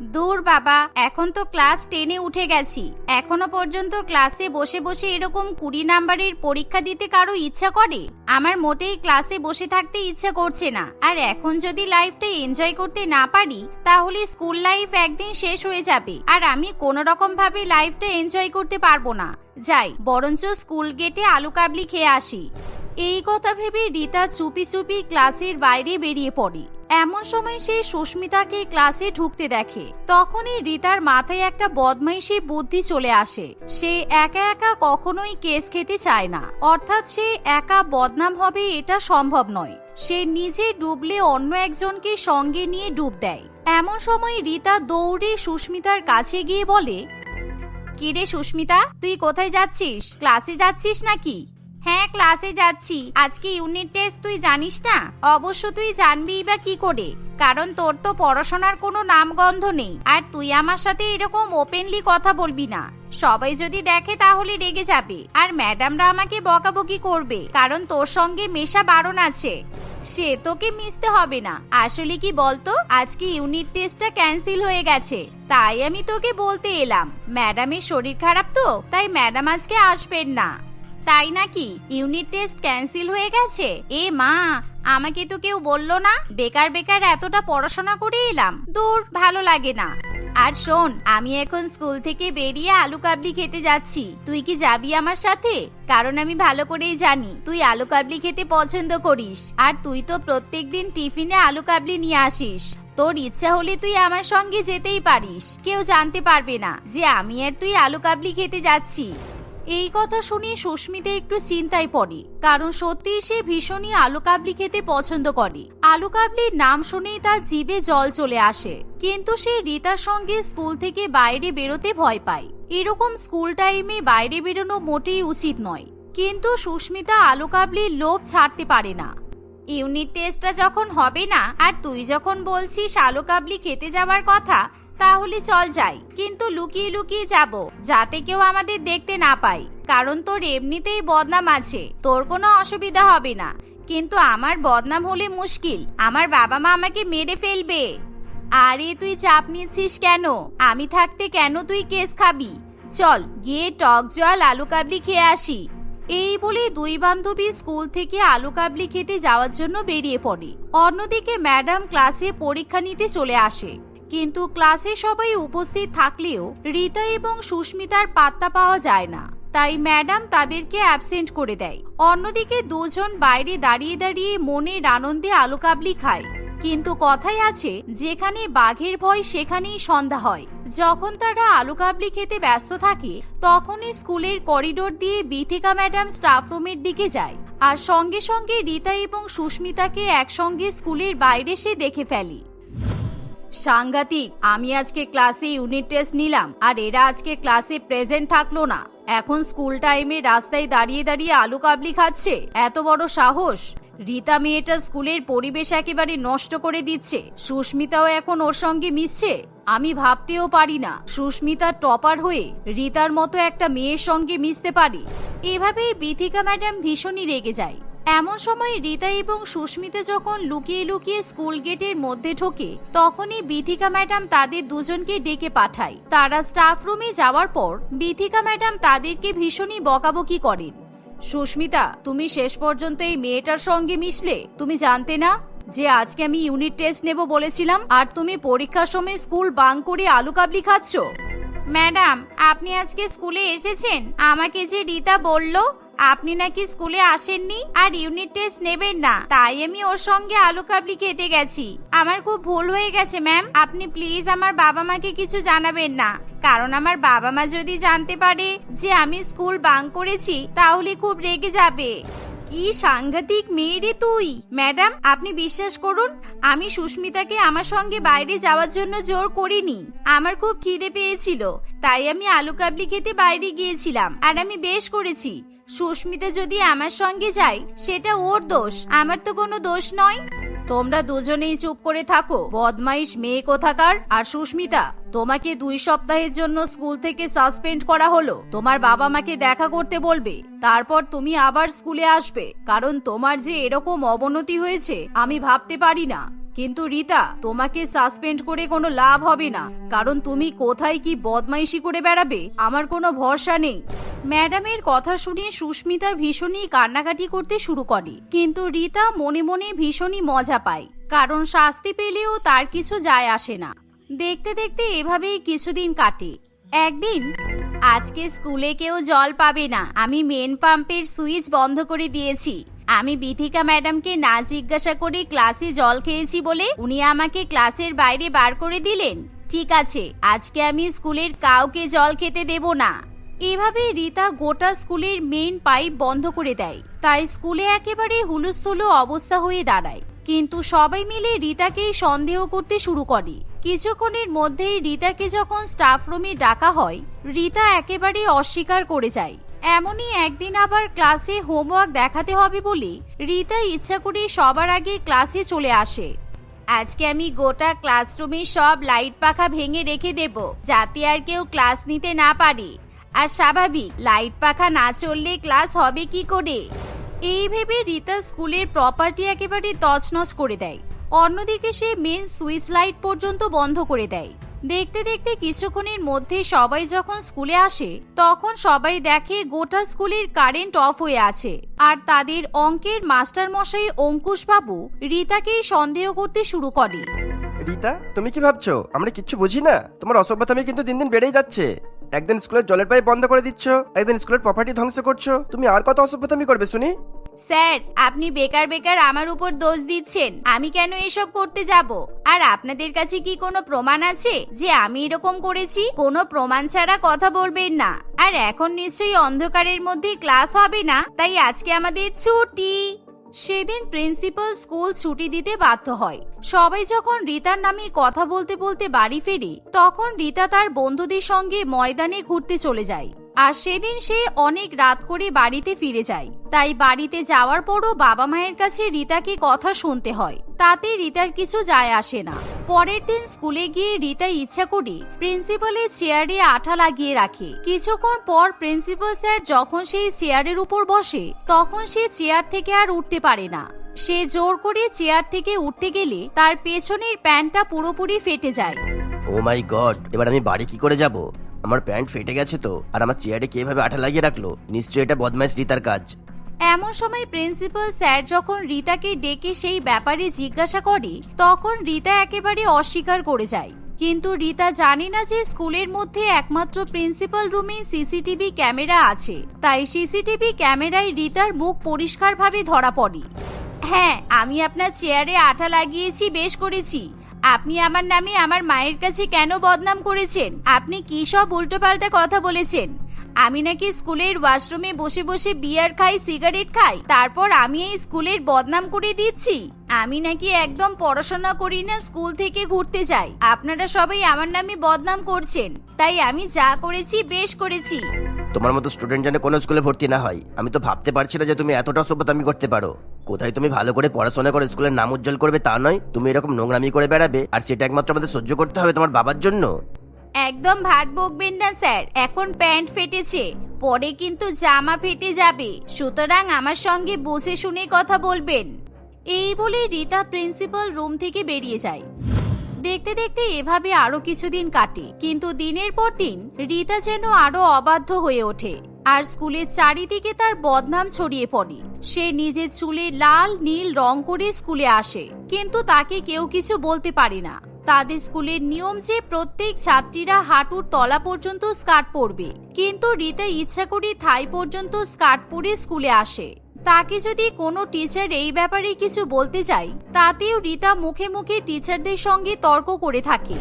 দূর বাবা, এখন তো ক্লাস টেনে উঠে গেছি। এখনও পর্যন্ত ক্লাসে বসে বসে এরকম কুড়ি নাম্বারের পরীক্ষা দিতে কারও ইচ্ছা করে? আমার মোটেই ক্লাসে বসে থাকতে ইচ্ছা করছে না। আর এখন যদি লাইফটা এনজয় করতে না পারি, তাহলে স্কুল লাইফ একদিন শেষ হয়ে যাবে। আর আমি কোনো রকম ভাবে লাইফটা এনজয় করতে পারব না। যাই, বরঞ্চ স্কুল গেটে আলু কাবলি খেয়ে আসি। এই কথা ভেবে রীতা চুপি চুপি ক্লাসের বাইরে বেরিয়ে পড়ে। এমন সময় সে সুস্মিতাকে ক্লাসে ঢুকতে দেখে। তখনই রিতার মাথায় একটা বদমাইশি বুদ্ধি চলে আসে। সে একা একা কখনোই কেস খেতে চায় না। অর্থাৎ সে একা বদনাম হবে এটা সম্ভব নয়। সে নিজে ডুবলে অন্য একজনকে সঙ্গে নিয়ে ডুব দেয়। এমন সময় রীতা দৌড়ে সুস্মিতার কাছে গিয়ে বলে, কিরে সুস্মিতা, তুই কোথায় যাচ্ছিস? ক্লাসে যাচ্ছিস নাকি? হ্যাঁ ক্লাসে যাচ্ছি। আজকে ইউনিট টেস্ট তুই জানিস না? অবশ্য তুই জানবিই বা কি করে? কারণ তোর তো পড়াশোনার কোনো নামগন্ধ নেই। আর তুই আমার সাথে এরকম ওপেনলি কথা বলবি না। সবাই যদি দেখে তাহলে রেগে যাবে। আর ম্যাডামরা আমাকে বকাবকি করবে, কারণ তোর সঙ্গে মেশা বারণ আছে। সে তোকে মিশতে হবে না। আসলে কি বলতো, আজকে ইউনিট টেস্টটা ক্যান্সেল হয়ে গেছে। তাই আমি তোকে বলতে এলাম। ম্যাডামের শরীর খারাপ তো, তাই ম্যাডাম আজকে আসবেন না। তাই নাকি ইউনিট টেস্ট ক্যান্সেল হয়ে গেছে? এ মা, আমাকে তো কেউ বলল না, বেকার বেকার এতটা পড়াশোনা করে এলাম। দূর, ভালো লাগে না। আর শোন, আমি এখন স্কুল থেকে বেরিয়ে আলু কাবলি খেতে যাচ্ছি। তুই কি যাবি আমার সাথে? কারণ আমি ভালো করেই জানি, তুই আলু কাবলি খেতে পছন্দ করিস। আর তুই তো প্রত্যেক দিন টিফিনে আলু কাবলি নিয়ে আসিস। তোর ইচ্ছা হলে তুই আমার সঙ্গে যেতেই পারিস। কেউ জানতে পারবে না যে আমি আর তুই আলু কাবলি খেতে যাচ্ছি। এই কথা শুনে সুস্মিতা একটু চিন্তায় পড়ে, কারণ সত্যি সে ভীষণই আলু কাবলি খেতে পছন্দ করে। আলু কাবলির নাম শুনেই তার জিভে জল চলে আসে, কিন্তু সে রীতার সঙ্গে স্কুল থেকে বাইরে বেরোতে ভয় পায়। এরকম স্কুল টাইমে বাইরে বেরোনো মোটেই উচিত নয়, কিন্তু সুস্মিতা আলু কাবলির লোভ ছাড়তে পারে না। ইউনিট টেস্টটা যখন হবে না, আর তুই যখন বলছিস আলু কাবলি খেতে যাওয়ার কথা তাহলে চল যাই। কিন্তু লুকিয়ে লুকিয়ে যাব, যাতে কেউ আমাদের দেখতে না পায়। কারণ তোর এমনিতেই বদনাম আছে, তোর কোনো অসুবিধা হবে না। কিন্তু আমার বদনাম হলে মুশকিল, আমার বাবা মা আমাকে মেরে ফেলবে। আরে, তুই চাপ নিচ্ছিস কেন? আমি থাকতে কেন তুই কেস খাবি? চল, গিয়ে টক জল, আলু কাবলি খেয়ে আসি। এই বলে দুই বান্ধবী স্কুল থেকে আলু কাবলি খেতে যাওয়ার জন্য বেরিয়ে পড়ে। অন্যদিকে ম্যাডাম ক্লাসে পরীক্ষা নিতে চলে আসে। কিন্তু ক্লাসে সবাই উপস্থিত থাকলেও রীতা এবং সুস্মিতার পাত্তা পাওয়া যায় না। তাই ম্যাডাম তাদেরকে অ্যাবসেন্ট করে দেয়। অন্যদিকে দুজন বাইরে দাঁড়িয়ে দাঁড়িয়ে মনের আনন্দে আলু কাবলি খায়। কিন্তু কথাই আছে, যেখানে বাঘের ভয় সেখানেই সন্ধ্যা হয়। যখন তারা আলু কাবলি খেতে ব্যস্ত থাকে, তখনই স্কুলের করিডোর দিয়ে বিথিকা ম্যাডাম স্টাফ রুমের দিকে যায়। আর সঙ্গে সঙ্গে রীতা এবং সুস্মিতাকে একসঙ্গে স্কুলের বাইরে সে দেখে ফেলে। সাংঘাতিক, আমি আজকে ক্লাসে ইউনিট টেস্ট নিলাম, আর এরা আজকে ক্লাসে প্রেজেন্ট থাকল না। এখন স্কুল টাইমে রাস্তায় দাঁড়িয়ে দাঁড়িয়ে আলু কাবলি খাচ্ছে, এত বড় সাহস। রীতা মেয়েটা স্কুলের পরিবেশ একেবারে নষ্ট করে দিচ্ছে, সুস্মিতাও এখন ওর সঙ্গে মিশছে। আমি ভাবতেও পারি না, সুস্মিতা টপার হয়ে রীতার মতো একটা মেয়ের সঙ্গে মিশতে পারে। এভাবেই বিথিকা ম্যাডাম ভীষণই রেগে যায়। এমন সময় রীতা এবং সুস্মিতা যখন লুকিয়ে লুকিয়ে স্কুল গেটের মধ্যে ঢোকে, তখনই বিথিকা ম্যাডাম তাদের দুজনকে ডেকে পাঠায়। তারা স্টাফ রুমে যাওয়ার পর বিথিকা ম্যাডাম তাদেরকে ভীষণই বকাবকি করেন। সুস্মিতা, তুমি শেষ পর্যন্ত এই মেয়েটার সঙ্গে মিশলে? তুমি জানতে না যে আজকে আমি ইউনিট টেস্ট নেব বলেছিলাম আর তুমি পরীক্ষার সময় স্কুল বাং করে আলু কাবলি খাচ্ছ? ম্যাডাম, আপনি আজকে স্কুলে এসেছেন? আমাকে যে রীতা বলল আপনি নাকি স্কুলে আসেননি আর ইউনিট টেস্ট নেবেন না। তাই আমি ওর সঙ্গে আলু কাবলি খেতে গেছি। আমার খুব ভুল হয়ে গেছে ম্যাম আপনি প্লিজ আমার বাবা মাকে কিছু জানাবেন না। কারণ আমার বাবা মা যদি জানতে পারে যে আমি স্কুল বাং করেছি, তাহলে খুব রেগে যাবে। কি সাংঘাতিক মেয়ে তুই। ম্যাডাম, আপনি বিশ্বাস করুন, আমি সুস্মিতাকে আমার সঙ্গে বাইরে যাওয়ার জন্য জোর করিনি। আমার খুব খিদে পেয়েছিল, তাই আমি আলু কাবলি খেতে বাইরে গিয়েছিলাম। আর আমি বেশ করেছি। সুস্মিতা যদি আমার সঙ্গে যায়, সেটা ওর দোষ। আমার তো কোনো দোষ নয়। তোমরা দুজনেই চুপ করে থাকো। বদমাইশ মেয়ে কোথাকার? আর সুস্মিতা, তোমাকে দুই সপ্তাহের জন্য স্কুল থেকে সাসপেন্ড করা হলো। তোমার বাবা মাকে দেখা করতে বলবে। তারপর তুমি আবার স্কুলে আসবে। কারণ তোমার যে এরকম অবনতি হয়েছে, আমি ভাবতে পারি না। কিন্তু রিতা, তোমাকে সাসপেন্ড করে কোনো লাভ হবে না। কারণ তুমি কোথায় কি বদমাইশি করে বেড়াবে, আমার কোনো ভরসা নেই। ম্যাডামের কথা শুনে সুস্মিতা ভীষণই কান্নাকাটি করতে শুরু করে। কিন্তু রিতা মনে মনে ভীষণই মজা পায়, কারণ শাস্তি পেলেও তার কিছু যায় আসে না। দেখতে দেখতে এভাবেই কিছুদিন কাটে। একদিন, আজকে স্কুলে কেউ জল পাবে না, আমি মেন পাম্পের সুইচ বন্ধ করে দিয়েছি। আমি বিথিকা ম্যাডামকে না জিজ্ঞাসা করে ক্লাসে জল খেয়েছি বলে উনি আমাকে ক্লাসের বাইরে বার করে দিলেন। ঠিক আছে, আজকে আমি স্কুলের কাউকে জল খেতে দেব না। এভাবে রীতা গোটা স্কুলের মেইন পাইপ বন্ধ করে দেয়। তাই স্কুলে একেবারে হুলস্থুলু অবস্থা হয়ে দাঁড়ায়। কিন্তু সবাই মিলে রীতাকেই সন্দেহ করতে শুরু করে। কিছুক্ষণের মধ্যেই রীতাকে যখন স্টাফ রুমে ডাকা হয়, রীতা একেবারে অস্বীকার করে যায়। এমনই একদিন আবার ক্লাসে হোমওয়ার্ক দেখাতে হবে বলে রীতা ইচ্ছা করে সবার আগে ক্লাসে চলে আসে। আজকে আমি গোটা ক্লাসরুমে সব লাইট পাখা ভেঙে রেখে দেব, যাতে আর কেউ ক্লাস নিতে না পারে। আর স্বাভাবিক, লাইট পাখা না চললে ক্লাস হবে কি করে? এই ভেবে রীতা স্কুলের প্রপার্টি একেবারে তছনছ করে দেয়। অন্যদিকে সে মেন সুইচ লাইট পর্যন্ত বন্ধ করে দেয়। দেখতে দেখতে কিছুক্ষণের মধ্যে সবাই যখন স্কুলে আসে, তখন সবাই দেখে গোটা স্কুলের কারেন্ট অফ হয়ে আছে। আর তাদের অঙ্কের মাস্টার মশাই অঙ্কুশ বাবু রীতাকেই সন্দেহ করতে শুরু করে। রিতা, তুমি কি ভাবছ? আমরা কিচ্ছু বুঝি না। তোমার অসভ্যতামি কিন্তু দিন দিন বেড়েই যাচ্ছে। একদিন স্কুলের জলের পাইপ বন্ধ করে দিচ্ছ, একদিন স্কুলের প্রপার্টি ধ্বংস করছ। তুমি আর কত অসভ্যতামি করবে, শুনি? স্যার, আপনি বেকার বেকার আমার উপর দোষ দিচ্ছেন। আমি কেন এসব করতে যাব? আর আপনাদের কাছে কি কোনো প্রমাণ আছে যে আমি এরকম করেছি? কোনো প্রমাণ ছাড়া কথা বলবেন না। আর এখন নিশ্চয়ই অন্ধকারের মধ্যে ক্লাস হবে না, তাই আজকে আমাদের ছুটি। সেদিন প্রিন্সিপাল স্কুল ছুটি দিতে বাধ্য হয়। সবাই যখন রিতার নামে কথা বলতে বলতে বাড়ি ফেরে, তখন রিতা তার বন্ধুদের সঙ্গে ময়দানে ঘুরতে চলে যায়। আর সেদিন সে অনেক রাত করে বাড়িতে ফিরে যায়। তাই বাড়িতে যাওয়ার পরও বাবা মায়ের কাছে রিতাকে কথা শুনতে হয়। তাতে রিতার কিছু যায় আসে না। পরের দিন স্কুলে গিয়ে রিতা ইচ্ছা করে প্রিন্সিপালের চেয়ারে আঠা লাগিয়ে রাখে। কিছুক্ষণ পর প্রিন্সিপাল স্যার যখন সেই চেয়ারের উপর বসে, তখন সে চেয়ার থেকে আর উঠতে পারে না। সে জোর করে চেয়ার থেকে উঠতে গেলে তার পেছনের প্যান্টটা পুরোপুরি ফেটে যায়। ও মাই গড, এবার আমি বাড়ি কি করে যাব? আমার প্যান্ট ফেটে গেছে তো, আর আমার চেয়ারে কীভাবে আঠা লাগিয়ে রাখল? নিশ্চয়ই এটা বদমাইশ রিতার কাজ। এমন সময় প্রিন্সিপাল স্যার যখন রিতাকে ডেকে সেই ব্যাপারে জিজ্ঞাসা করে, তখন রিতা একেবারে অস্বীকার করে যায়। কিন্তু রিতা জানে না যে স্কুলের মধ্যে একমাত্র প্রিন্সিপাল রুমে সিসিটিভি ক্যামেরা আছে। তাই সিসিটিভি ক্যামেরায় রিতার মুখ পরিষ্কারভাবে ধরা পড়ে। হ্যাঁ আমি আপনার চেয়ারে আঠা লাগিয়েছি, বেশ করেছি। আপনি আমার নামে আমার মায়ের কাছে কেন বদনাম করেছেন? আপনি কি সব উল্টোপাল্টা কথা বলেছেন? আমি নাকি স্কুলের ওয়াশরুমে বসে বসে বিয়ার খাই, সিগারেট খাই, তারপর আমি এই স্কুলের বদনাম করে দিচ্ছি। আমি নাকি একদম পড়াশোনা করি না, স্কুল থেকে ঘুরতে যাই। আপনারা সবাই আমার নামে বদনাম করছেন। তাই আমি যা করেছি, বেশ করেছি। তোমার মতো স্টুডেন্ট যেন কোনো স্কুলে ভর্তি না হয়। আমি তো ভাবতে পারছি না যে তুমি এতটা সভ্যতামি করতে পারো। কোথায় তুমি ভালো করে পড়াশোনা করে স্কুলের নাম উজ্জ্বল করবে তা নয়। তুমি এরকম নোংরামি করে বেড়াবে, আর সেটা একমাত্র আমাদের সহ্য করতে হবে তোমার বাবার জন্য। একদম ভাট বকবেন না, স্যার। এখন প্যান্ট ফেটেছে। পরে কিন্তু জামা ফেটে যাবে। সুতরাং আমার সঙ্গে বুঝে শুনে কথা বলবেন। এই বলে রীতা প্রিন্সিপাল রুম থেকে বেরিয়ে যায়। দেখতে দেখতে এভাবে আরও কিছুদিন কাটে। কিন্তু দিনের পর দিন রীতা যেন আরও অবাধ্য হয়ে ওঠে। আর স্কুলের চারিদিকে তার বদনাম ছড়িয়ে পড়ে। সে নিজের চুলে লাল, নীল রং করে স্কুলে আসে। কিন্তু তাকে কেউ কিছু বলতে পারে না। তাদের স্কুলের নিয়ম যে প্রত্যেক ছাত্রীরা হাঁটুর তলা পর্যন্ত স্কার্ট পরবে, কিন্তু রীতা ইচ্ছা করে থাই পর্যন্ত স্কার্ট পরে স্কুলে আসে। তাকে যদি কোনো টিচার এই ব্যাপারে কিছু বলতে চাই তাতেও রীতা মুখে মুখে টিচারদের সঙ্গে তর্ক করে থাকে।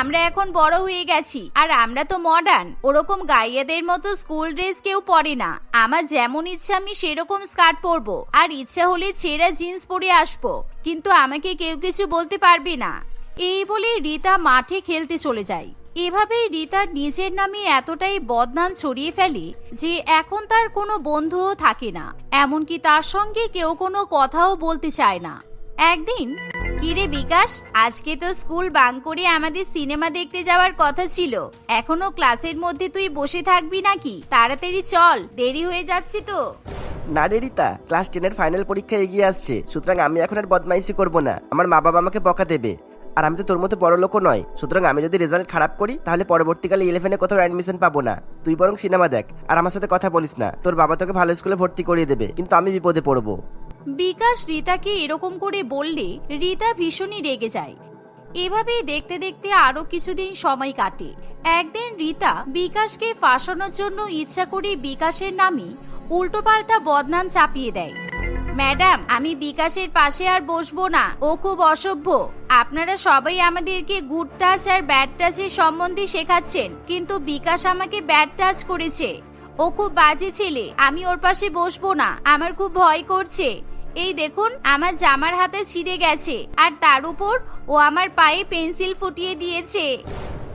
আমরা এখন বড় হয়ে গেছি, আর আমরা তো মডার্ন ওরকম গাইয়াদের মতো স্কুল ড্রেস কেউ পরে না। আমার যেমন ইচ্ছা আমি সেরকম স্কার্ট পরবো, আর ইচ্ছা হলে ছেঁড়া জিন্স পরে আসব, কিন্তু আমাকে কেউ কিছু বলতে পারবে না। এই বলে রীতা মাঠে খেলতে চলে যায়। এভাবেই রীতা নিজের নামে এতটাই বদনাম ছড়িয়ে ফেলে যে এখন তার কোনো বন্ধুও থাকে না। এমনকি তার সঙ্গে কেউ কোনো কথাও বলতে চায় না। একদিন, কিরে বিকাশ, আজকে তো স্কুল বাং করে আমাদের সিনেমা দেখতে যাওয়ার কথা ছিল। এখনও ক্লাসের মধ্যে তুই বসে থাকবি নাকি? তাড়াতাড়ি চল, দেরি হয়ে যাচ্ছে তো। না রে রিতা, ক্লাস টেনের ফাইনাল পরীক্ষা এগিয়ে আসছে। সুতরাং আমি এখন আর বদমাইশি করব না। আমার মা বাবা আমাকে বকা দেবে। আর আমি তো তোর মতো বড় লোকও নয়। সুতরাং আমি যদি রেজাল্ট খারাপ করি, তাহলে পরবর্তীকালে ইলেভেনে কোথাও অ্যাডমিশন পাবো না। তুই বরং সিনেমা দেখ, আর আমার সাথে কথা বলিস না। তোর বাবা তোকে ভালো স্কুলে ভর্তি করিয়ে দেবে, কিন্তু আমি বিপদে পড়ব। বিকাশ রীতাকে এরকম করে বললে, রীতা ভীষণই রেগে যায়। এভাবেই দেখতে দেখতে আরও কিছুদিন সময় কাটে। একদিন রীতা বিকাশকে ফাঁসানোর জন্য ইচ্ছা করে বিকাশের নামই উল্টোপাল্টা বদনাম চাপিয়ে দেয়। ম্যাডাম, আমি বিকাশের পাশে আর বসবো না। ও খুব অসভ্য। আপনারা সবাই আমাদেরকে গুড টাচ আর ব্যাড টাচের সম্বন্ধে শেখাচ্ছেন, কিন্তু বিকাশ আমাকে ব্যাড টাচ করেছে। ও খুব বাজে ছেলে, আমি ওর পাশে বসবো না, আমার খুব ভয় করছে। এই দেখুন, আমার জামার হাতে ছিঁড়ে গেছে, আর তার উপর ও আমার পায়ে পেন্সিল ফুটিয়ে দিয়েছে।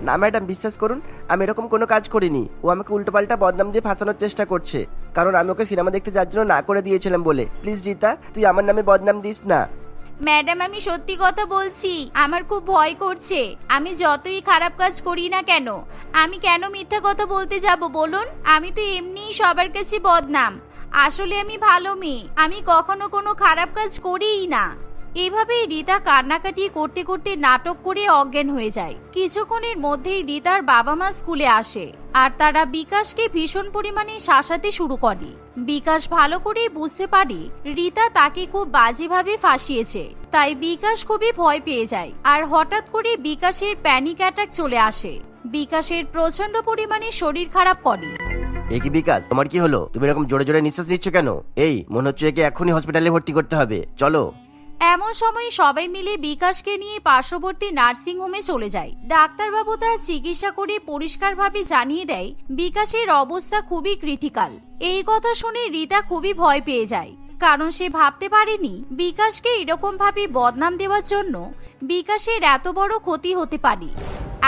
না ম্যাডাম, বিশ্বাস করুন, আমি এরকম কোনো কাজ করিনি। ও আমাকে উল্টোপাল্টা বদনাম দিয়ে ফাঁসানোর চেষ্টা করছে। কারণ আমি ওকে সিনেমা দেখতে যাওয়ার জন্য না করে দিয়েছিলাম বলে। প্লিজ রিতা তুই আমার নামে বদনাম দিস না। ম্যাডাম, আমি সত্যি কথা বলছি। আমার খুব ভয় করছে। আমি যতই খারাপ কাজ করি না কেন, আমি কেন মিথ্যা কথা বলতে যাব বলুন? আমি তো এমনিই সবার কাছে বদনাম। আসলে আমি ভালো মেয়ে। আমি কখনো কোনো খারাপ কাজ করিই না। এভাবেই রীতা কান্নাকাটি করতে করতে নাটক করে অজ্ঞান হয়ে যায়। কিছুক্ষণের মধ্যেই রীতার বাবা মা স্কুলে আসে আর তারা বিকাশকে ভীষণ পরিমাণে শাসাতে শুরু করে। বিকাশ ভালো করে বুঝতে পারে রীতা তাকে খুব বাজেভাবে ফাঁসিয়েছে। তাই বিকাশ খুবই ভয় পেয়ে যায় আর হঠাৎ করে বিকাশের প্যানিক অ্যাটাক চলে আসে। বিকাশের প্রচণ্ড পরিমাণে শরীর খারাপ করে। এ বিকাশ? তোমার কি হলো? তুমি এরকম জোরে জোরে নিঃশ্বাস নিচ্ছ কেন? এই, মনে হচ্ছে একে এখনই হসপিটালে ভর্তি করতে হবে। চলো। এমন সময় সবাই মিলে বিকাশকে নিয়ে পার্শ্ববর্তী নার্সিং হোমে চলে যায়। ডাক্তারবাবু তার চিকিৎসা করে পরিষ্কারভাবে জানিয়ে দেয়, বিকাশের অবস্থা খুবই ক্রিটিক্যাল এই কথা শুনে রীতা খুবই ভয় পেয়ে যায়। কারণ সে ভাবতে পারেনি, বিকাশকে এরকম ভাবে বদনাম দেওয়ার জন্য বিকাশের এত বড় ক্ষতি হতে পারে।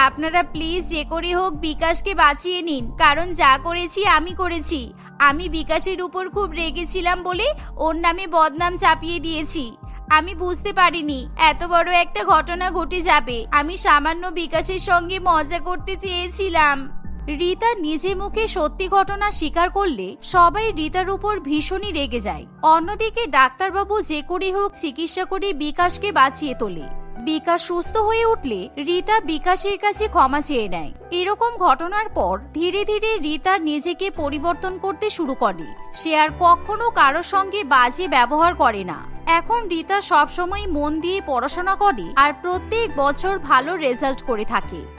আপনারা প্লিজ যে করে হোক বিকাশকে বাঁচিয়ে নিন, কারণ যা করেছি আমি করেছি। আমি বিকাশের উপর খুব রেগেছিলাম বলে ওর নামে বদনাম চাপিয়ে দিয়েছি। আমি বুঝতে পারিনি, এত বড় একটা ঘটনা ঘটে যাবে। আমি সামান্য বিকাশের সঙ্গে মজা করতে চেয়েছিলাম। রীতা নিজে মুখে সত্যি ঘটনা স্বীকার করলে সবাই রীতার উপর ভীষণই রেগে যায়। অন্যদিকে ডাক্তারবাবু যে করে হোক চিকিৎসা করে বিকাশকে বাঁচিয়ে তোলে। বিকাশ সুস্থ হয়ে উঠলে রীতা বিকাশের কাছে ক্ষমা চেয়ে নেয়। এরকম ঘটনার পর ধীরে ধীরে রীতা নিজেকে পরিবর্তন করতে শুরু করে। সে আর কখনো কারোর সঙ্গে বাজে ব্যবহার করে না। এখন রীতা সবসময় মন দিয়ে পড়াশোনা করে আর প্রত্যেক বছর ভালো রেজাল্ট করে থাকে।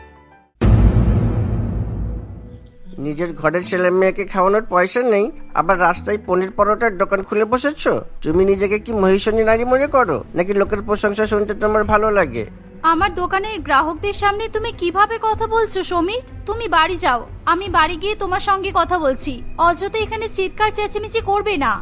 নিজের ঘরের ছেলে মেয়েকে খাওয়ানোর পয়সা নেই, আবার রাস্তায় পনির পরোটার দোকান খুলে বসেছ? তুমি নিজেকে কি মহিষণী নারী মনে করো, নাকি লোকের প্রশংসা শুনতে তোমার ভালো লাগে? আমার দোকানের গ্রাহকদের সামনে তুমি কীভাবে কথা বলছো, সমীর? তুমি বাড়ি যাও, আমি বাড়ি গিয়ে তোমার সঙ্গে কথা বলছি। অযথা এখানে চিৎকার চেঁচামেচি করবে না।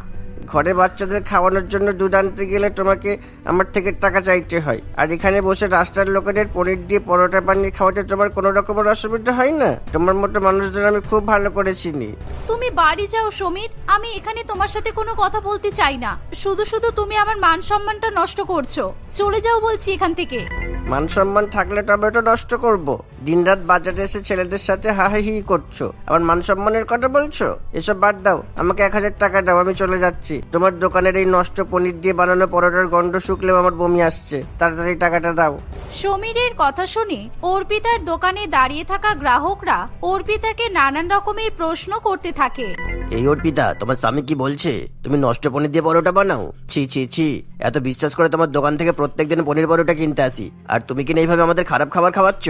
ঘরে বাচ্চাদের খাওয়ানোর জন্য দুধ আনতে গেলে তোমাকে আমার থেকে টাকা চাইতে হয়। আর এখানে বসে রাস্তার লোকেদের পনির দিয়ে পরোটা বানিয়ে খাওয়াতে তোমার কোনো রকমের অসুবিধা হয় না? তোমার মতো মানুষদের আমি খুব ভালো করে চিনি। তুমি বাড়ি যাও সমীর। আমি এখানে তোমার সাথে কোনো কথা বলতে চাই না। শুধু শুধু তুমি আমার মান সম্মানটা নষ্ট করছ। চলে যাও বলছি এখান থেকে। মান সম্মান থাকলে তবে তো নষ্ট করব। দিনরাত বাজারে এসে ছেলেদের সাথে হাহাহি করছ। আবার মান সম্মানের কথা বলছো? এসব বাদ দাও। আমাকে এক হাজার টাকা দাও আমি চলে যাচ্ছি। তোমার দোকানের এই নষ্ট পনির দিয়ে বানানো পরোটার গন্ধ শুকলেও আমার বমি আসছে। তাড়াতাড়ি টাকাটা দাও। সমীরের কথা শুনে অর্পিতার দোকানে দাঁড়িয়ে থাকা গ্রাহকরা অর্পিতাকে নানান রকমের প্রশ্ন করতে থাকে। এই অর্পিতা তোমার স্বামী কি বলছে? তুমি নষ্ট পনির দিয়ে পরোটা বানাও? ছি ছি ছি। এত বিশ্বাস করে তোমার দোকান থেকে প্রত্যেকদিন পনির পরোটা কিনতে আসি। আর তুমি কিনা এইভাবে আমাদের খারাপ খাবার খাওয়াচ্ছ?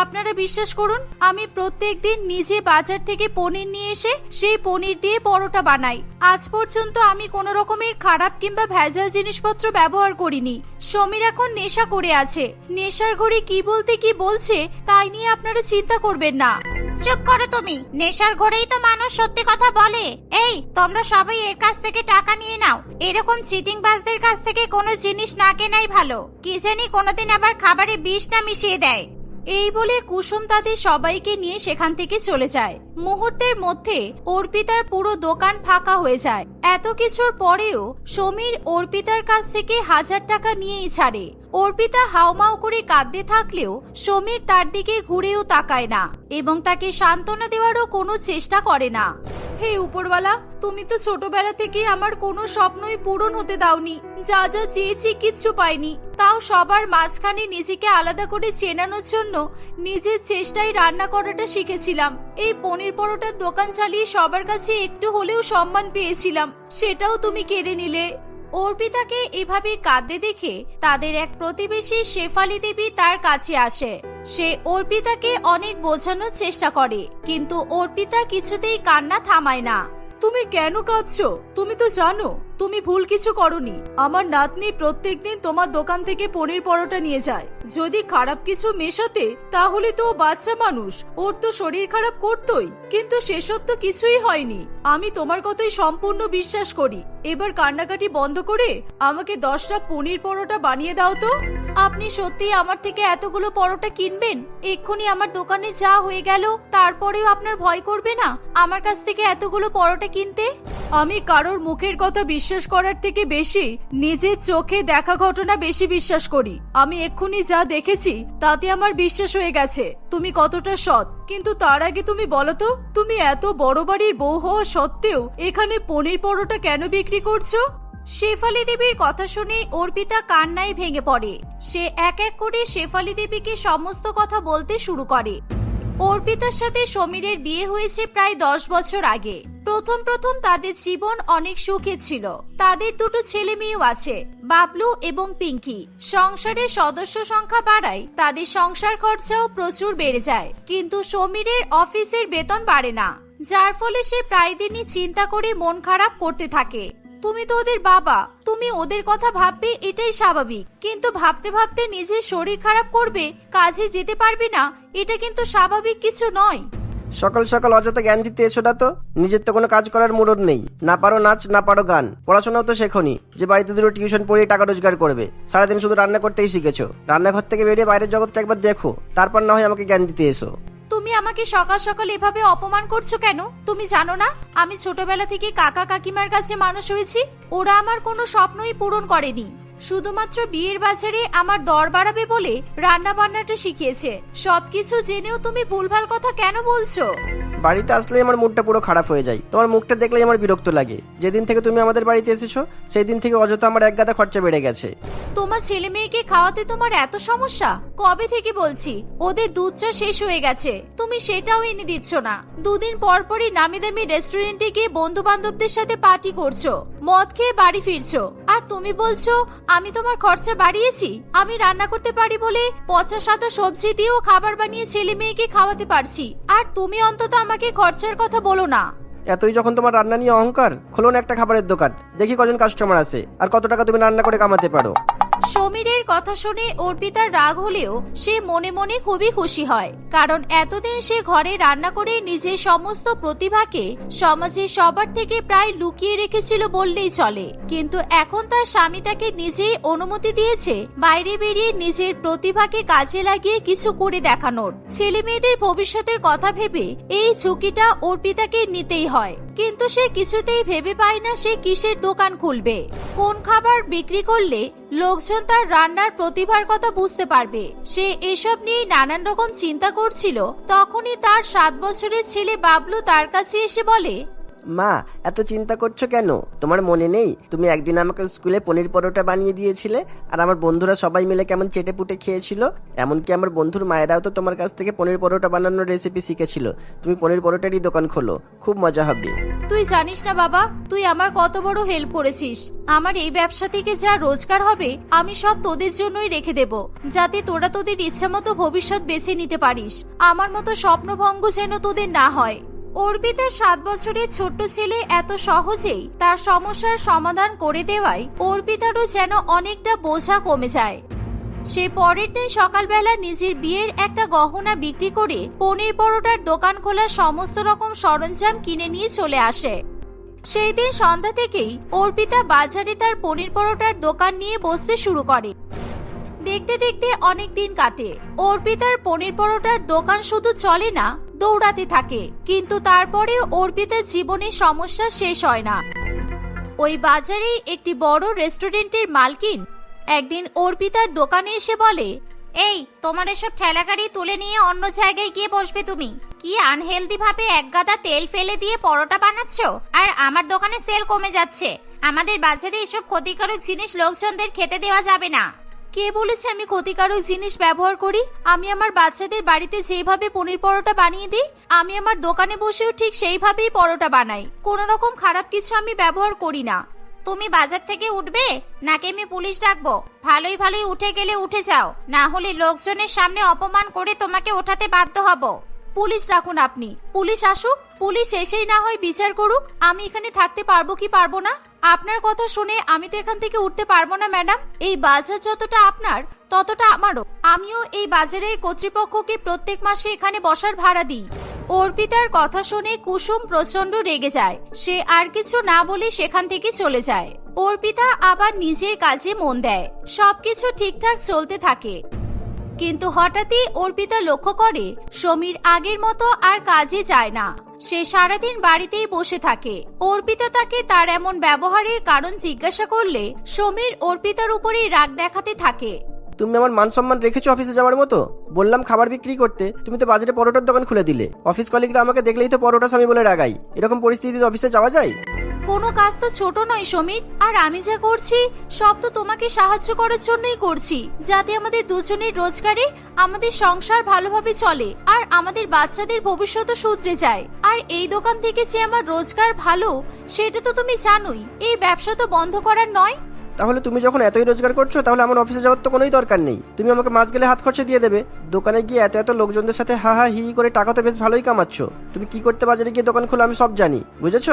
আপনারা বিশ্বাস করুন, আমি প্রত্যেক দিন নিজে বাজার থেকে পনির নিয়ে এসে সেই পনির দিয়ে পরোটা বানাই। আজ পর্যন্ত আমি কোনো রকমের খারাপ কিংবা ভেজাল জিনিসপত্র ব্যবহার করিনি। সমীর এখন নেশা করে আছে। নেশার ঘড়ি কি বলতে কি বলছে, তাই নিয়ে আপনারা চিন্তা করবেন না। চুপ করো তুমি। নেশার ঘরেই তো মানুষ সত্যি কথা বলে। এই, তোমরা সবাই এর কাছ থেকে টাকা নিয়ে নাও। এরকম চিটিং বাজদের কাছ থেকে কোনো জিনিস না কেনাই ভালো। কি জানি কোনোদিন আবার খাবারে বিষ না মিশিয়ে দেয়। এই বলে কুসুম তাদের সবাইকে নিয়ে সেখান থেকে চলে যায়। মুহূর্তের মধ্যে অর্পিতার পুরো দোকান ফাঁকা হয়ে যায়। এত কিছুর পরেও সমীর অর্পিতার কাছ থেকে হাজার টাকা নিয়েই ছাড়ে। অর্পিতা হাউমাউ করে কাঁদতে থাকলেও সমীর তার দিকে ঘুরেও তাকায় না এবং তাকে সান্ত্বনা দেওয়ারও কোনো চেষ্টা করে না। হে উপরওয়ালা, তুমি তো ছোটবেলা থেকে আমার কোনো স্বপ্নই পূরণ হতে দাওনি। যা যা চেয়েছি কিচ্ছু পাইনি। তাও সবার মাঝখানে নিজেকে আলাদা করে চেনানোর জন্য নিজের চেষ্টায় রান্না করাটা শিখেছিলাম। এই পনির পরোটার দোকান চালিয়ে সবার কাছে একটু হলেও সম্মান পেয়েছিলাম। সেটাও তুমি কেড়ে নিলে। অর্পিতাকে এভাবে কাঁদতে দেখে তাদের এক প্রতিবেশী শেফালি দেবী তার কাছে আসে। সে অর্পিতাকে অনেক বোঝানোর চেষ্টা করে, কিন্তু অর্পিতা কিছুতেই কান্না থামায় না। তুমি কেন কাঁদছো? তুমি তো জানো তুমি ভুল কিছু করনি। আমার নাতনি প্রত্যেকদিন তোমার দোকান থেকে পনির পরোটা নিয়ে যায়। যদি খারাপ কিছু মেশাতে, তাহলে তো ও বাচ্চা মানুষ। ওর তো শরীর খারাপ করতোই। কিন্তু সেসব তো কিছুই হয়নি। আমি তোমার কথাই সম্পূর্ণ বিশ্বাস করি। এবার কান্নাকাটি বন্ধ করে আমাকে দশটা পনির পরোটা বানিয়ে দাও তো। আপনি সত্যি আমার থেকে এতগুলো পরোটা কিনবেন? এক্ষুনি আমার দোকানে যা হয়ে গেল, তারপরেও আপনার ভয় করবে না? আমার কাছ থেকে এতগুলো পরোটা কিনতে? আমি কারোর মুখের কথা বিশ্বাস করার থেকে বেশি নিজের চোখে দেখা ঘটনা বেশি বিশ্বাস করি। আমি এক্ষুনি যা দেখেছি, তাতে আমার বিশ্বাস হয়ে গেছে। তুমি কতটা সৎ। কিন্তু তার আগে তুমি বলো তো, তুমি এত বড় বাড়ির বউ হওয়া সত্ত্বেও এখানে পনির পরোটা কেন বিক্রি করছ? শেফালি দেবীর কথা শুনে অর্পিতা কান্নায় ভেঙে পড়ে। সে এক এক করে শেফালি দেবীকে সমস্ত কথা বলতে শুরু করে। অর্পিতার সাথে সমীরের বিয়ে হয়েছে প্রায় দশ বছর আগে। প্রথম প্রথম তাদের জীবন অনেক সুখে ছিল। তাদের দুটো ছেলে মেয়েও আছে, বাবলু এবং পিঙ্কি। সংসারের সদস্য সংখ্যা বাড়ায়, তাদের সংসার খরচাও প্রচুর বেড়ে যায়। কিন্তু সমীরের অফিসের বেতন বাড়ে না, যার ফলে সে প্রায় দিনই চিন্তা করে মন খারাপ করতে থাকে। তুমি তো ওদের বাবা, তুমি ওদের কথা ভাববে এটাই স্বাভাবিক। কিন্তু ভাবতে ভাবতে নিজের শরীর খারাপ করবে, কাজে যেতে পারবে না, এটা কিন্তু স্বাভাবিক কিছু নয়। সকাল সকাল অযথা জ্ঞান দিতে এসো না তো। নিজের তো কোনো কাজ করার মুরদ নেই। না পারো নাচ, না পারো গান। পড়াশোনাও তো শেখনি। যে বাড়িতে দুটো টিউশন পড়িয়ে টাকা রোজগার করবে। সারাদিন শুধু রান্না করতেই শিখেছো। রান্নাঘর থেকে বেরিয়ে বাইরের জগৎটা একবার দেখো। তারপর না হয় আমাকে জ্ঞান দিতে এসো। তুমি আমাকে সকাল সকাল এভাবে অপমান করছ কেন? তুমি জানো না? আমি ছোটবেলা থেকে কাকা কাকিমার কাছে মানুষ হয়েছি। ওরা আমার কোনো স্বপ্নই পূরণ করেনি। শুধুমাত্র বিয়ের বাজারে আমার দর বাড়াবে বলে রান্না বান্নাটা শিখিয়েছে। সবকিছু জেনেও তুমি ভুলভাল কথা কেন বলছো? বাড়িতে আসলে আমার মুডটা পুরো খারাপ হয়ে যায়। তোমার মুখটা দেখলেই আমার বিরক্ত লাগে। যেদিন থেকে তুমি আমাদের বাড়িতে এসেছ সেই দিন থেকে অযথা আমার এক গাদা খরচা বেড়ে গেছে। তোমার ছেলে মেয়েকে খাওয়াতে তোমার এত সমস্যা? কবে থেকে বলছি? ওদের দুধটা শেষ হয়ে গেছে। তুমি সেটাও এনে দিচ্ছ না। দুদিন পর পরই নামি দামি রেস্টুরেন্টে গিয়ে বন্ধু বান্ধবদের সাথে পার্টি করছ। মদ খেয়ে বাড়ি ফিরছো। আর তুমি বলছো, আমি তোমার খরচা বাড়িয়েছি? আমি রান্না করতে পারি বলে পচা সাদা সবজি দিয়েও খাবার বানিয়ে ছেলে মেয়েকে খাওয়াতে পারছি। আর তুমি অন্তত আমাকে খরচার কথা বলো না। এতই যখন তোমার রান্না নিয়ে অহংকার, খোলো না একটা খাবারের দোকান। দেখি কজন কাস্টমার আছে। আর কত টাকা তুমি রান্না করে কামাতে পারো? সমীরের কথা শুনে অর্পিতার রাগ হলেও সে মনে মনে খুবই খুশি হয়, কারণ এতদিন সে ঘরে রান্না করে নিজের সমস্ত প্রতিভাকে সমাজের সবার থেকে প্রায় লুকিয়ে রেখেছিল বললেই চলে। কিন্তু এখন তার স্বামী তাকে নিজেই অনুমতি দিয়েছে বাইরে বেরিয়ে নিজের প্রতিভাকে কাজে লাগিয়ে কিছু করে দেখানোর। ছেলে মেয়েদের ভবিষ্যতের কথা ভেবে এই ঝুঁকিটা অর্পিতাকে নিতেই হয়। কিন্তু সে কিছুতেই ভেবে পায় না সে কিসের দোকান খুলবে। কোন খাবার বিক্রি করলে লোকজন তার রান্নার প্রতিভার কথা বুঝতে পারবে। সে এসব নিয়ে নানান রকম চিন্তা করছিল। তখনই তার সাত বছরের ছেলে বাবলু তার কাছে এসে বলে মা, এত চিন্তা করছ কেন? তোমার মনে নেই? তুমি একদিন আমাকে স্কুলে পনির পরোটা বানিয়ে দিয়েছিলে, আর আমার বন্ধুরা সবাই মিলে কেমন চেটে পুটে খেয়েছিল? এমনকি আমার বন্ধুর মায়েরাও তো তোমার কাছ থেকে পনির পরোটা বানানোর রেসিপি শিখেছিল। তুমি পনির পরোটারই দোকান খোলো, খুব মজা হবে। তুই জানিস না বাবা, তুই আমার কত বড় হেল্প করেছিস। আমার এই ব্যবসা থেকে যা রোজগার হবে, আমি সব তোদের জন্যই রেখে দেব, যাতে তোরা তোদের ইচ্ছা মতো ভবিষ্যৎ বেছে নিতে পারিস। আমার মতো স্বপ্নভঙ্গ যেন তোদের না হয়। অর্পিতার সাত বছরের ছোট্ট ছেলে এত সহজেই তার সমস্যার সমাধান করে দেওয়ায় অর্পিতারও যেন অনেকটা বোঝা কমে যায়। সে পরের দিন সকালবেলা নিজের বিয়ের একটা গহনা বিক্রি করে পনির পরোটার দোকান খোলার সমস্ত রকম সরঞ্জাম কিনে নিয়ে চলে আসে। সেই দিন সন্ধ্যা থেকেই অর্পিতা বাজারে তার পনির পরোটার দোকান নিয়ে বসতে শুরু করে। দেখতে দেখতে অনেক দিন কাটে। অর্পিতার পনির পরোটার দোকান শুধু চলে না দৌড়াতে থাকে, কিন্তু তারপরে অর্পিতার জীবনে সমস্যা শেষ হয় না। ওই বাজারেই একটি বড় রেস্টুরেন্টের মালকিন। একদিন অর্পিতার দোকানে এসে বলে, এই, তোমার এসব ঠেলা গাড়ি তুলে নিয়ে অন্য জায়গায় গিয়ে বসবে তুমি। কি আনহেলদি ভাবে এক গাদা তেল ফেলে দিয়ে পরোটা বানাচ্ছ? আর আমার দোকানে সেল কমে যাচ্ছে। আমাদের বাজারে এসব ক্ষতিকারক জিনিস লোকজনদের খেতে দেওয়া যাবে না। কে বলেছে আমি ক্ষতিকারক জিনিস ব্যবহার করি? আমি আমার বাচ্চাদের বাড়িতে যেভাবে পনির পরোটা বানিয়ে দিই, আমি আমার দোকানে বসেও ঠিক সেইভাবেই পরোটা বানাই। কোনো রকম খারাপ কিছু আমি ব্যবহার করি না। তুমি বাজার থেকে উঠবে? নাকি আমি পুলিশ ডাকবো? ভালোই ভালোই উঠে গেলে উঠে যাও। না হলে লোকজনের সামনে অপমান করে তোমাকে ওঠাতে বাধ্য হব। পুলিশ রাখুন আপনি। পুলিশ আসুক, পুলিশ এসেই না হয় বিচার করুক। আমি এখানে থাকতে পারব কি পারব না? আপনার কথা শুনে আমি তো এখান থেকে উঠতে পারব না, ম্যাডাম। এই বাজার যতটা আপনার, ততটা আমারও। আমিও এই বাজারের কর্তৃপক্ষকে প্রত্যেক মাসে এখানে বসার ভাড়া দিই। অর্পিতার কথা শুনে কুসুম প্রচণ্ড রেগে যায়। সে আর কিছু না বলে সেখান থেকে চলে যায়। অর্পিতা আবার নিজের কাজে মন দেয়। সবকিছু ঠিকঠাক চলতে থাকে। কিন্তু হঠাৎই অর্পিতা লক্ষ্য করে সমীর আগের মতো আর কাজে যায় না। সে সারাদিন বাড়িতেই বসে থাকে। অর্পিতা তাকে তার এমন ব্যবহারের কারণ জিজ্ঞাসা করলে সমীর অর্পিতার উপরেই রাগ দেখাতে থাকে। তুমি আমার মান সম্মান রেখেছো অফিসে যাওয়ার মতো? বললাম খাবার বিক্রি করতে। তুমি তো বাজারে পরোটার দোকান খুলে দিলে। অফিস কলিগরা আমাকে দেখলেই তো পরোটা স্বামী বলে রাগাই এরকম পরিস্থিতিতে অফিসে যাওয়া যায়? কোনো কাজ তো ছোট নয় সমীর। আর আমি যা করছি, সব তো তোমাকে সাহায্য করার জন্যই করছি। যাতে আমাদের দুজনের রোজগারে আমাদের সংসার ভালোভাবে চলে আর আমাদের বাচ্চাদের ভবিষ্যৎ শুধরে যায়। আর এই দোকান থেকে যে আমার রোজগার ভালো, সেটা তো তুমি জানোই। এই ব্যবসা তো বন্ধ করার নয়। তাহলে তুমি যখন এতই রোজগার করছ, তাহলে আমার অফিসে যাওয়ার তো কোনোই দরকার নেই। তুমি আমাকে মাস গেলে হাত খরচা দিয়ে দেবে। দোকানে গিয়ে এত এত লোকজনদের সাথে হা হা হি করে টাকা তো বেশ ভালোই কামাচ্ছ। তুমি কি করতে বাজারে গিয়ে দোকান খোলা আমি সব জানি। বুঝেছ?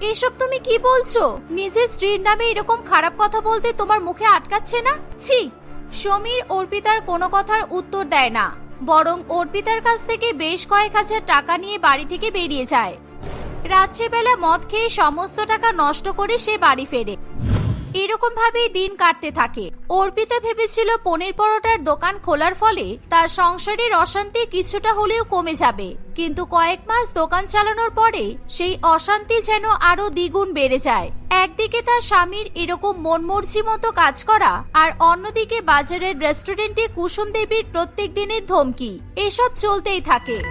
এসব তুমি কি বলছো? নিজের স্ত্রীর নামে এরকম খারাপ কথা বলতে তোমার মুখে আটকাচ্ছে না? ছি! সমীর অর্পিতার কোনো কথার উত্তর দেয় না। বরং অর্পিতার কাছ থেকে বেশ কয়েক হাজার টাকা নিয়ে বাড়ি থেকে বেরিয়ে যায়। রাত্রেবেলা মদ খেয়ে সমস্ত টাকা নষ্ট করে সে বাড়ি ফেরে। এরকম ভাবেই দিন কাটতে থাকে। অর্পিতা ভেবেছিল পনির পরোটার দোকান খোলার ফলে তার সংসারের অশান্তি কিছুটা হলেও কমে যাবে। কিন্তু কয়েক মাস দোকান চালানোর পরে সেই অশান্তি যেন আরও দ্বিগুণ বেড়ে যায়। একদিকে তার স্বামীর এরকম মনমর্জি মতো কাজ করা আর অন্যদিকে বাজারের রেস্টুরেন্টে কুসুম দেবীর প্রত্যেক দিনের ধমকি। এসব চলতেই থাকে।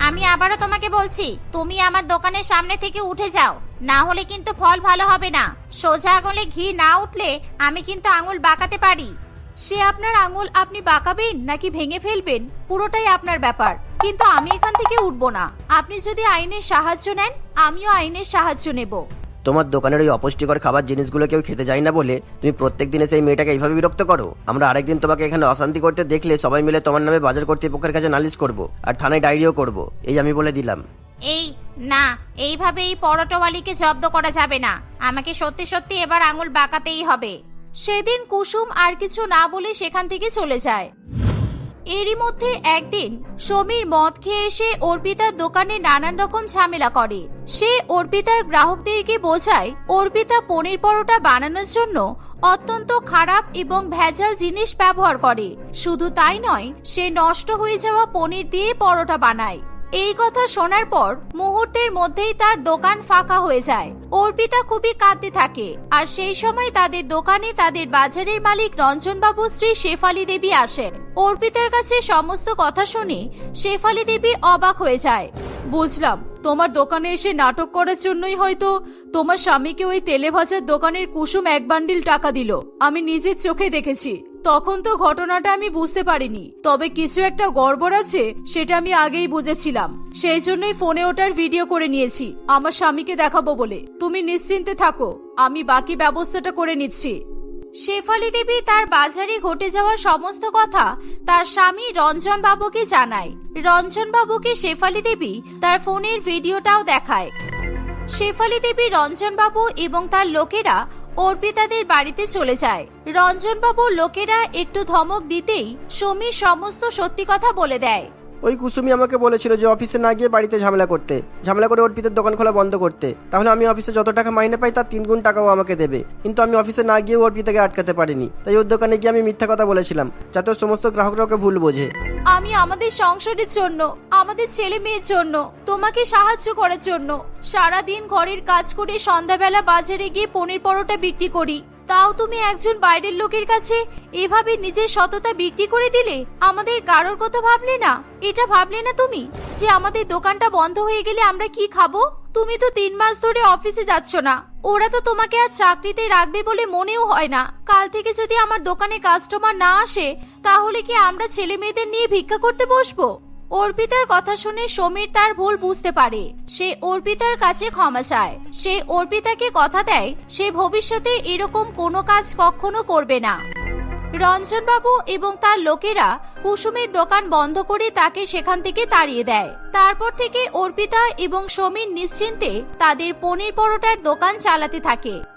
আমি আবারও তোমাকে বলছি, তুমি আমার দোকানের সামনে থেকে উঠে যাও। না হলে কিন্তু ফল ভালো হবে না। সোজা আঙুলে ঘি না উঠলে আমি কিন্তু আঙুল বাঁকাতে পারি। সে আপনার আঙুল আপনি বাঁকাবেন নাকি ভেঙে ফেলবেন, পুরোটাই আপনার ব্যাপার। কিন্তু আমি এখান থেকে উঠবো না। আপনি যদি আইনের সাহায্য নেন, আমিও আইনের সাহায্য নেব। তোমার দোকানের ওই অপুষ্টিকর খাবার জিনিসগুলো কেউ খেতে যায় না বলে তুমি প্রত্যেক দিনে সেই মেয়েটাকে এইভাবে বিরক্ত করো। আমরা আরেকদিন তোমাকে এখানে অশান্তি করতে দেখলে সবাই মিলে তোমার নামে বাজার কর্তৃপক্ষের কাছে নালিশ করব আর থানায় ডায়েরিও করব। এই আমি বলে দিলাম। এই, না এইভাবে এই পরোটাওয়ালিকে জব্দ করা যাবে না। আমাকে সত্যি সত্যি এবার আঙুল বাঁকাতেই হবে। সেদিন কুসুম আর কিছু না বলে সেখান থেকে চলে যায়। এরই মধ্যে একদিন সমীর মদ খেয়ে এসে অর্পিতার দোকানে নানান রকম ঝামেলা করে। সে অর্পিতার গ্রাহকদেরকে বোঝায়, অর্পিতা পনির পরোটা বানানোর জন্য অত্যন্ত খারাপ এবং ভেজাল জিনিস ব্যবহার করে। শুধু তাই নয়, সে নষ্ট হয়ে যাওয়া পনির দিয়ে পরোটা বানায়। এই কথা শোনার পর মুহূর্তের মধ্যেই তার দোকান ফাঁকা হয়ে যায়। অর্পিতা খুবই কাঁদতে থাকে, আর সেই সময় তাদের দোকানে তাদের বাজারের মালিক রঞ্জনবাবু স্ত্রী শেফালি দেবী আসেন অর্পিতার কাছে সমস্ত কথা শুনে শেফালি দেবী অবাক হয়ে যায়। বুঝলাম, তোমার দোকানে এসে নাটক করার জন্যই হয়তো তোমার স্বামীকে ওই তেলে ভাজার দোকানের কুসুম এক বান্ডিল টাকা দিল। আমি নিজের চোখে দেখেছি। তখন তো ঘটনাটা আমি বুঝতে পারিনি। তবে কিছু একটা গড়বড় আছে, সেটা আমি আগেই বুঝেছিলাম। সেই জন্যই ফোনে ওটার ভিডিও করে নিয়েছি। আমার স্বামীকে দেখাবো বলে। তুমি নিশ্চিন্তে থাকো। আমি বাকি ব্যবস্থাটা করে নিচ্ছি। শেফালি দেবী তার বাজারে ঘটে যাওয়া সমস্ত কথা তার স্বামী রঞ্জন বাবুকে জানায়। রঞ্জন বাবুকে শেফালি দেবী তার ফোনের ভিডিওটাও দেখায়। শেফালি দেবী রঞ্জন বাবু এবং তার লোকেরা অর্পিতাদের বাড়িতে চলে যায়। রঞ্জনবাবুর লোকেরা একটু ধমক দিতেই সমীর সমস্ত সত্যি কথা বলে দেয়। ওই কুসুমি আমাকে বলেছিল যে অফিসে না গিয়ে বাড়িতে ঝামেলা করতে। ঝামেলা করে অর্পিতের দোকান খোলা বন্ধ করতে। তাহলে আমি অফিসে যত টাকা মাইনে পাই তার তিন গুণ টাকাও আমাকে দেবে। কিন্তু আমি অফিসে না গিয়ে অর্পিতাকে আটকাতে পারিনি। তাই ওর দোকানে গিয়ে আমি মিথ্যা কথা বলেছিলাম, যাতে সমস্ত গ্রাহকরা ওকে ভুল বোঝে। আমি আমাদের সংসারের জন্য, আমাদের ছেলে মেয়ের জন্য, তোমাকে সাহায্য করার জন্য সারা দিন ঘরের কাজ করে সন্ধ্যাবেলা বাজারে গিয়ে পনির পরোটা বিক্রি করি। তাও তুমি একজন বাইরের লোকের কাছে এভাবে নিজের সততা বিক্রি করে দিলে আমাদের কারোর কথা ভাবলে না? এটা ভাবলে না তুমি? যে আমাদের দোকানটা বন্ধ হয়ে গেলে আমরা কি খাব? তুমি তো তিন মাস ধরে অফিসে যাচ্ছ না। ওরা তো তোমাকে আর চাকরিতে রাখবে বলে মনেও হয় না। কাল থেকে যদি আমার দোকানে কাস্টমার না আসে, তাহলে কি আমরা ছেলে মেয়েদের নিয়ে ভিক্ষা করতে বসবো? অর্পিতার কথা শুনে সমীর তার ভুল বুঝতে পারে। সে অর্পিতার কাছে ক্ষমা চায়। সে অর্পিতাকে কথা দেয়, সে ভবিষ্যতে এরকম কোনো কাজ কখনো করবে না। রঞ্জনবাবু এবং তার লোকেরা কুসুমের দোকান বন্ধ করে তাকে সেখান থেকে তাড়িয়ে দেয়। তারপর থেকে অর্পিতা এবং সমীর নিশ্চিন্তে তাদের পনির পরোটার দোকান চালাতে থাকে।